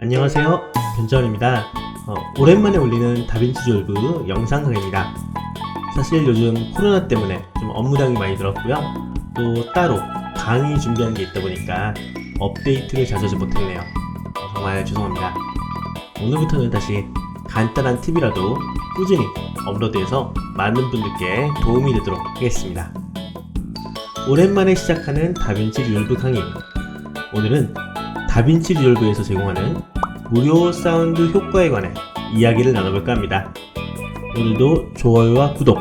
안녕하세요. 변자원입니다. 어, 오랜만에 올리는 다빈치 졸브 영상 강의입니다. 사실 요즘 코로나 때문에 좀 업무량이 많이 들었고요. 또 따로 강의 준비하는 게 있다 보니까 업데이트를 자주 하지 못했네요. 어, 정말 죄송합니다. 오늘부터는 다시 간단한 팁이라도 꾸준히 업로드해서 많은 분들께 도움이 되도록 하겠습니다. 오랜만에 시작하는 다빈치 리얼브 강의. 오늘은 다빈치 리얼브에서 제공하는 무료 사운드 효과에 관해 이야기를 나눠볼까 합니다. 오늘도 좋아요와 구독,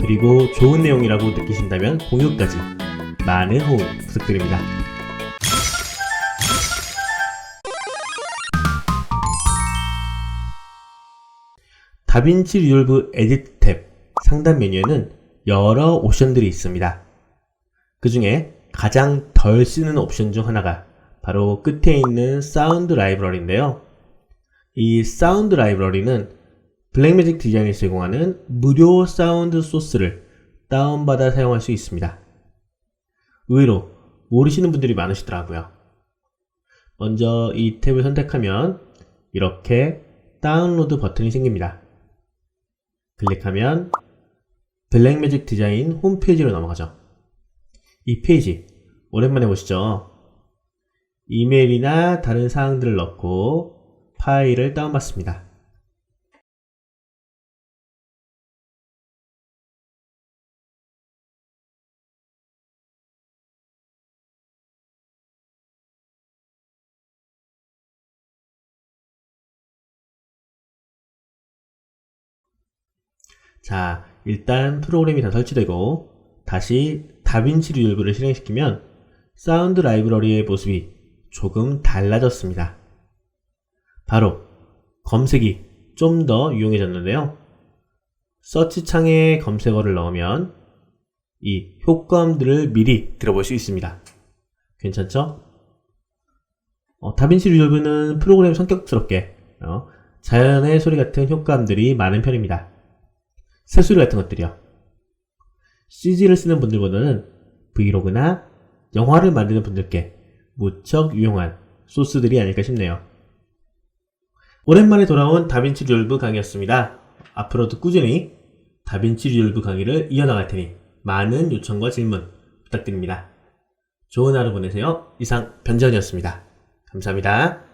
그리고 좋은 내용이라고 느끼신다면 공유까지 많은 호응 부탁드립니다. 다빈치 리얼브 에디트 탭 상단 메뉴에는 여러 옵션들이 있습니다. 그 중에 가장 덜 쓰는 옵션 중 하나가 바로 끝에 있는 사운드 라이브러리인데요. 이 사운드 라이브러리는 블랙매직 디자인이 제공하는 무료 사운드 소스를 다운받아 사용할 수 있습니다. 의외로 모르시는 분들이 많으시더라고요. 먼저 이 탭을 선택하면 이렇게 다운로드 버튼이 생깁니다. 클릭하면 블랙매직 디자인 홈페이지로 넘어가죠. 이 페이지 오랜만에 보시죠. 이메일이나 다른 사항들을 넣고 파일을 다운받습니다. 자, 일단 프로그램이 다 설치되고 다시 다빈치 리얼브를 실행시키면 사운드 라이브러리의 모습이 조금 달라졌습니다. 바로 검색이 좀 더 유용해졌는데요. 서치 창에 검색어를 넣으면 이 효과음들을 미리 들어볼 수 있습니다. 괜찮죠? 어, 다빈치 리졸브는 프로그램 성격스럽게 어, 자연의 소리 같은 효과음들이 많은 편입니다. 새소리 같은 것들이요. CG를 쓰는 분들보다는 브이로그나 영화를 만드는 분들께 무척 유용한 소스들이 아닐까 싶네요. 오랜만에 돌아온 다빈치 리얼브 강의였습니다. 앞으로도 꾸준히 다빈치 리얼브 강의를 이어나갈 테니 많은 요청과 질문 부탁드립니다. 좋은 하루 보내세요. 이상 변전이었습니다. 감사합니다.